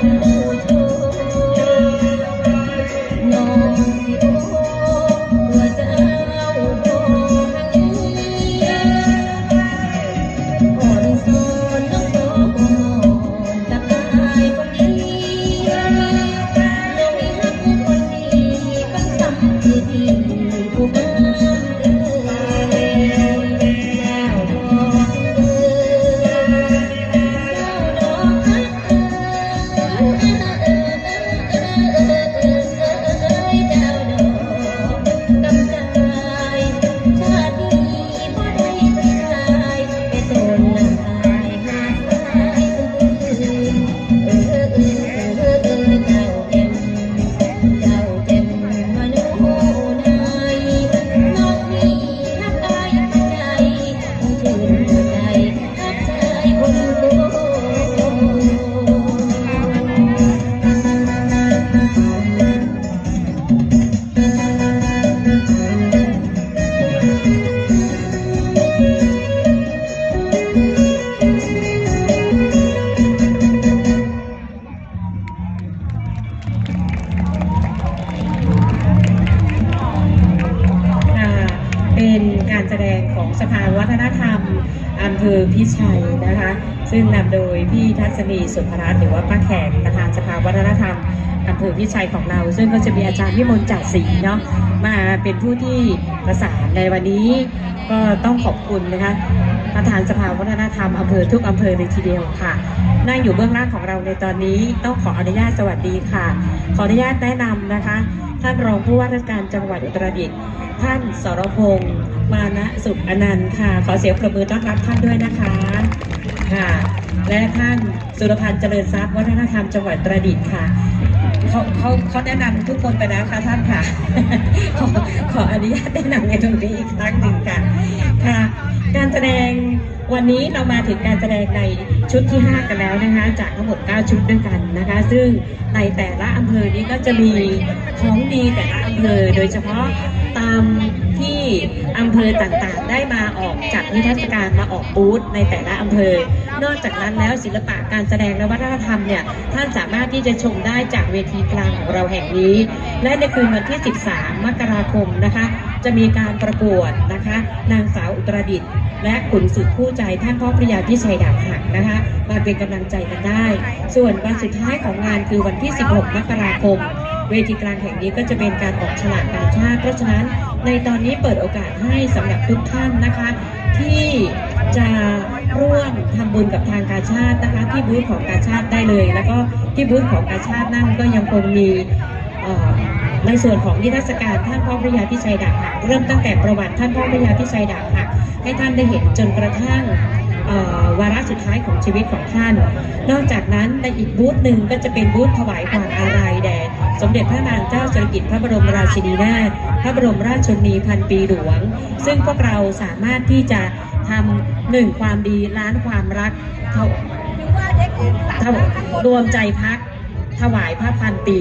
โช แสดงของสภาวัฒนธรรมอำเภอพิชัยนะคะ ซึ่งนำโดยพี่ทัศนีสุภรัตน์หรือว่าป้าแขกประธานสภาวัฒนธรรมอำเภอพิชัยของเรา ซึ่งก็จะมีอาจารย์พิมลจัดศรีเนาะมาเป็นผู้ที่ประสานในวันนี้ก็ต้องขอบคุณนะคะ ประธานสภาวัฒนธรรมอำเภอทุกอำเภอเลยทีเดียวค่ะ นั่งอยู่เบื้องล่างของเราในตอนนี้ต้องขออนุญาตสวัสดีค่ะ ขออนุญาตแนะนำนะคะ ท่านรองผู้ว่าราชการจังหวัดอุตรดิตถ์ท่านสรพงษ์มานะสุขอนันต์ค่ะ ขอเสียงประมือต้อนรับท่านด้วยนะคะค่ะ และท่านสุรพันธ์เจริญทรัพย์วัฒนธรรมจังหวัดตรดิตถ์ค่ะเขาเขาเขาแนะนำทุกคนไปแล้วค่ะท่านค่ะ ขอขออนุญาตแนะนำในตรงนี้อีกครั้งหนึ่งค่ะ การแสดงวันนี้เรามาถึงการแสดงในชุดที่ 5 กันแล้วนะคะจากทั้งหมด 9 ชุดด้วยกันนะคะ ซึ่งในแต่ละอำเภอนี้ก็จะมีของดีแต่ละอำเภอโดยเฉพาะตามที่ อำเภอต่างๆ ได้มาออกจัดนิทรรศการมาออกบูธในแต่ละอำเภอ นอกจากนั้นแล้วศิลปะการแสดงและวัฒนธรรมเนี่ยท่านสามารถที่จะชมได้จากเวทีกลางของเราแห่งนี้ และในคืนวันที่ 13 มกราคมนะคะจะมีการประกวดนะคะ นางสาวอุตรดิตและขุนศึกคู่ใจท่านพ่อพระยาพิชัยดาบหักนะคะ มาเป็นกำลังใจกันได้ ส่วนวันสุดท้ายของงานคือวันที่ 16 มกราคม เวทีกลางแห่งนี้ก็จะเป็นการออกฉลากการชาติเพราะฉะนั้นในตอนนี้เปิดโอกาสให้สำหรับทุกท่านนะคะ ที่จะร่วมทำบุญกับทางการชาตินะคะที่บูธของการชาติได้เลย แล้วก็ที่บูธของการชาตินั่นก็ยังคงมีในส่วนของนิทรรศการท่านพ่อพระยาพิชัยดาบหักเริ่มตั้งแต่ประวัติท่านพ่อพระยาพิชัยดาบหักให้ท่านได้เห็นจนกระทั่ง วาระสุดท้ายของชีวิตของท่าน นอกจากนั้นในอีกบูธหนึ่งก็จะเป็นบูธถวายความอาลัยแด่สมเด็จพระนางเจ้าสิริกิติ์พระบรมราชินีนาถพระบรมราชชนนีพันปีหลวง ซึ่งพวกเราสามารถที่จะทำหนึ่งความดีล้านความรักเท่ารวมใจพักถวายพระพันปี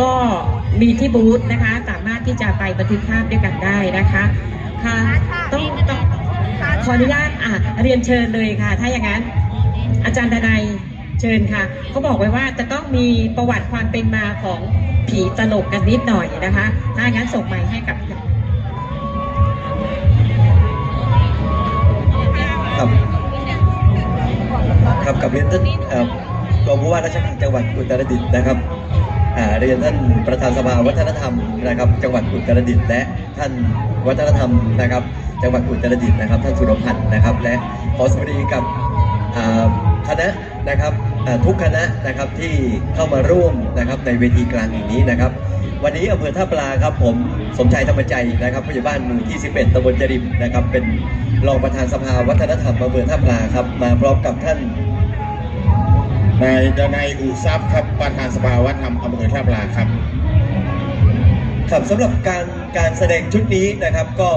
ก็มีที่บูธนะคะ สามารถที่จะไปบันทึกภาพด้วยกันได้นะคะค่ะต้องต้อง ขออนุญาตอะเรียนเชิญเลยค่ะ ถ้าอย่างนั้น อาจารย์ดนัยเชิญค่ะเขาบอกไว้ว่าจะต้องมีประวัติความเป็นมาของผีตลกกันนิดหน่อยนะคะ ถ้าอย่างนั้นส่งไมค์ให้กับครับครับกับเรียนท่านรองผู้ว่าราชการจังหวัดอุตรดิตถ์นะครับอ่าเรียนท่านประธานสภาวัฒนธรรมนะครับ จังหวัดอุตรดิตถ์และท่าน วัฒนธรรมนะครับจังหวัดอุตรดิตถ์นะครับท่านสุรพันธ์นะครับ และขอสวัสดีกับคณะนะครับทุกคณะนะครับที่เข้ามาร่วมนะครับในเวทีกลางแห่างนี้นะครับ วันนี้อำเภอท่าปลาครับผมสมชายธรรมใจนะครับผู้ใหญ่บ้านหมู่ที่ 11ตำบลจริมนะครับ เป็นรองประธานสภาวัฒนธรรมอำเภอท่าปลาครับมาพร้อมกับท่านนายดนัยอุทรัพย์ครับประธานสภาวัฒนธรรมอำเภอท่าปลาครับ ครับสำหรับการการแสดงชุดนี้นะครับ ก็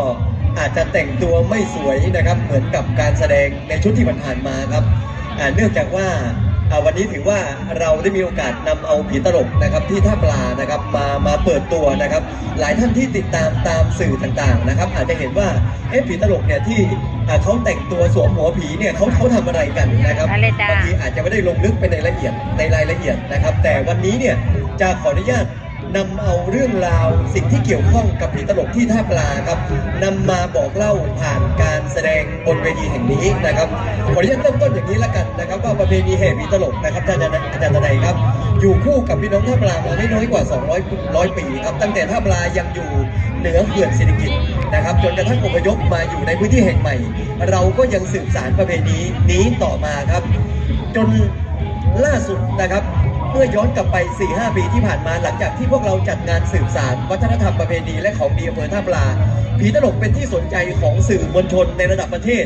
อาจจะแต่งตัวไม่สวยนะครับ เหมือนกับการแสดงในชุดที่ผ่านๆมาครับอ่าเนื่องจากว่าอ่าวันนี้ถือว่าเราได้มีโอกาสนำเอาผีตลกนะครับที่ท่าปลานะครับมามาเปิดตัวนะครับ หลายท่านที่ติดตามตามสื่อต่างๆนะครับ อาจจะเห็นว่าเอ๊ะผีตลกเนี่ยที่อ่าเขาแต่งตัวสวมหัวผีเนี่ยเขาเขาทำอะไรกันนะครับอะไรจ้ะบางทีอาจจะไม่ได้ลงลึกไปในละเอียดในรายละเอียดนะครับ แต่วันนี้เนี่ยจะขออนุญาต นำเอาเรื่องราวสิ่งที่เกี่ยวข้องกับผีตลกที่ท่าปลาครับนำมาบอกเล่าผ่านการแสดงบนเวทีแห่งนี้นะครับขออนุญาตเริ่มต้นอย่างนี้ละกันนะครับ ว่าประเพณีแห่ผีตลกนะครับท่านอาจารย์อาจารย์ทนายครับ อยู่คู่กับพี่น้องท่าปลามาไม่น้อยกว่า 200ร้อยปีครับตั้งแต่ท่าปลายังอยู่เหนือเขื่อนเศรษฐกิจนะครับจนกระทั่งอพยพมาอยู่ในพื้นที่แห่งใหม่ เราก็ยังสืบสารประเพณีนี้ต่อมาครับ จนล่าสุดนะครับ เมื่อย้อนกลับไป 4-5 ปีที่ผ่านมาหลังจากที่พวกเราจัดงานสืบสาร วัฒนธรรมประเพณีและของดีอำเภอท่าปลา ผีตลกเป็นที่สนใจของสื่อมวลชนในระดับประเทศ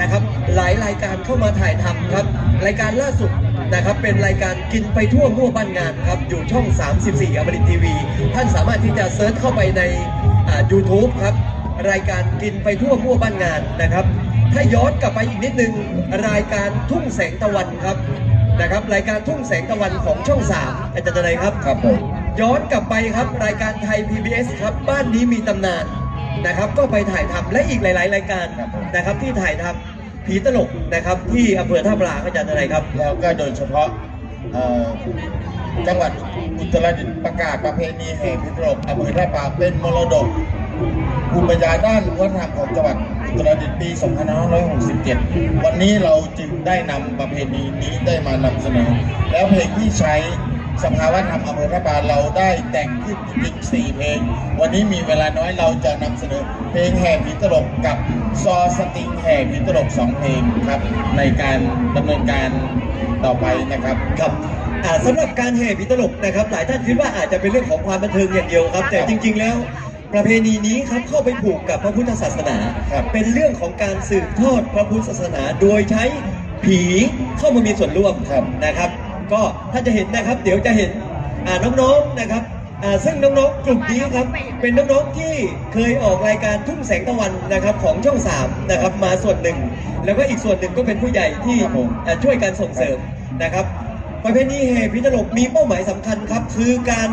นะครับ หลายรายการเข้ามาถ่ายทำครับ รายการล่าสุดนะครับเป็นรายการกินไปทั่วมั่วบ้านงานครับ อยู่ช่อง 34อมรินทีวี ท่านสามารถที่จะเซิร์ชเข้าไปในอ่า YouTube ครับ รายการกินไปทั่วมั่วบ้านงานนะครับ ถ้าย้อนกลับไปอีกนิดนึง รายการทุ่งแสงตะวันครับ นะครับรายการทุ่งแสงตะวันของช่องสามอาจารย์อะไรครับครับผมย้อนกลับไปครับรายการไทย PBS ครับบ้านนี้มีตำนานนะครับก็ไปถ่ายทำและอีกหลาย ๆ รายการนะครับที่ถ่ายทำผีตลกนะครับที่อำเภอท่าปลาอาจารย์อะไรครับ แล้วก็โดยเฉพาะเอ่อจังหวัดอุตรดิตถ์ประกาศประเพณีแห่พิตรกอำเภอท่าปลาเป็นมรดกภูมิปัญญาด้านวัฒนธรรมของจังหวัด อุตรดิตปี2567 วันนี้เราจึงได้นำประเพณีนี้ได้มานำเสนอ แล้วเพลงที่ใช้สภาวะธรรมอำเภอท่าปาเราได้แต่งขึ้นจริงๆ4เพลง วันนี้มีเวลาน้อยเราจะนำเสนอ เพลงแห่ผีตลกกับซอสติงแห่ผีตลกสองเพลงครับ ในการดำเนินการต่อไปนะครับครับสำหรับการแห่ผีตลกนะครับ หลายท่านคิดว่าอาจจะเป็นเรื่องของความบันเทิงอย่างเดียวครับ แต่จริง ๆ แล้ว ประเพณีนี้ครับเข้าไปผูกกับพระพุทธศาสนา ครับ เป็นเรื่องของการสืบทอดพระพุทธศาสนา โดยใช้ผีเข้ามามีส่วนร่วมครับนะครับ ก็ถ้าจะเห็นนะครับ เดี๋ยวจะเห็นอ่าน้องๆนะครับอ่าซึ่งน้องๆกลุ่มนี้ครับ เป็นน้องๆที่เคยออกรายการทุ่งแสงตะวันนะครับของช่องสามนะครับมาส่วนหนึ่ง แล้วก็อีกส่วนหนึ่งก็เป็นผู้ใหญ่ที่ครับผม อ่าช่วยกันส่งเสริมนะครับ ประเพณีแห่ผีตลกมีเป้าหมายสำคัญครับ คือการ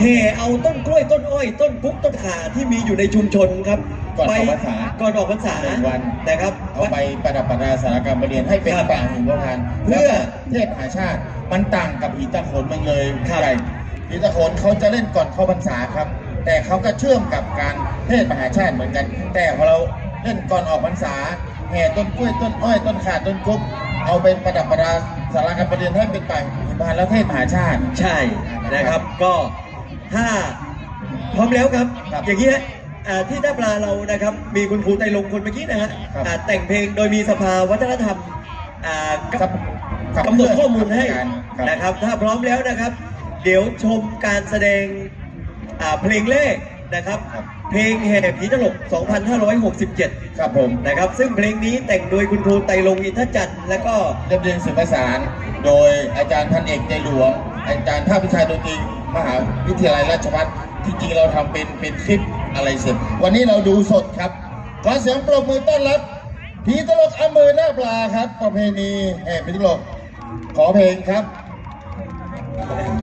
แห่เอาต้นกล้วยต้นอ้อย ต้นพุกต้นขาที่มีอยู่ในชุมชนครับก่อนออกไปพรรษาก่อนออกพรรษาหนึ่งวัน นะครับเอาไปประดับประดาสารกรรมประเรียนให้เป็นครับป่าหิมพานต์เพื่เพื่ออเทศหาชาติมันต่างกับผีตะโขนมันเลยครับใหญ่ผีตะโขนเขาจะเล่นก่อนเข้าพรรษาครับ แต่เขาก็เชื่อมกับการเทศมหาชาติเหมือนกัน แต่พอเราเล่นก่อนออกพรรษาแห่ต้นกล้วยต้นอ้อยต้นขาต้นกุ๊บเอาเป็นประดับประดาสารกรรมประเรียนให้เป็นป่าหิมพานต์แล้วเทศมหาชาติ ใช่นะครับก็ ถ้าพร้อมแล้วครับ ครับอย่างนี้ฮะอ่าที่ท่าปลาเรานะครับ มีคุณครูไตรลงค์คนเมื่อกี้นะฮะครับ อ่าแต่งเพลงโดยมีสภาวัฒนธรรมอ่าครับครับกำหนดข้อมูลให้ครับ นะครับ ถ้าพร้อมแล้วนะครับ เดี๋ยวชมการแสดงอ่าเพลงแรกนะครับ ครับ เพลงแห่ผีตลก 2567 ครับผมนะครับ ซึ่งเพลงนี้แต่งโดยคุณครูไตรลงค์อินทจันทร์แล้วก็เรียบเรียงสื่อประสานโดยอาจารย์พันเอกใจหลวง อาจารย์ภาควิชาดนตรีมหาวิทยาลัยราชภัฏจริงๆเราทำเป็นเป็นคลิปอะไรเสร็จ วันนี้เราดูสดครับ ขอเสียงปรบมือต้อนรับผีตลกอำเภอหน้าปลาครับ ประเพณีแห่ผีตลก ขอเพลงครับ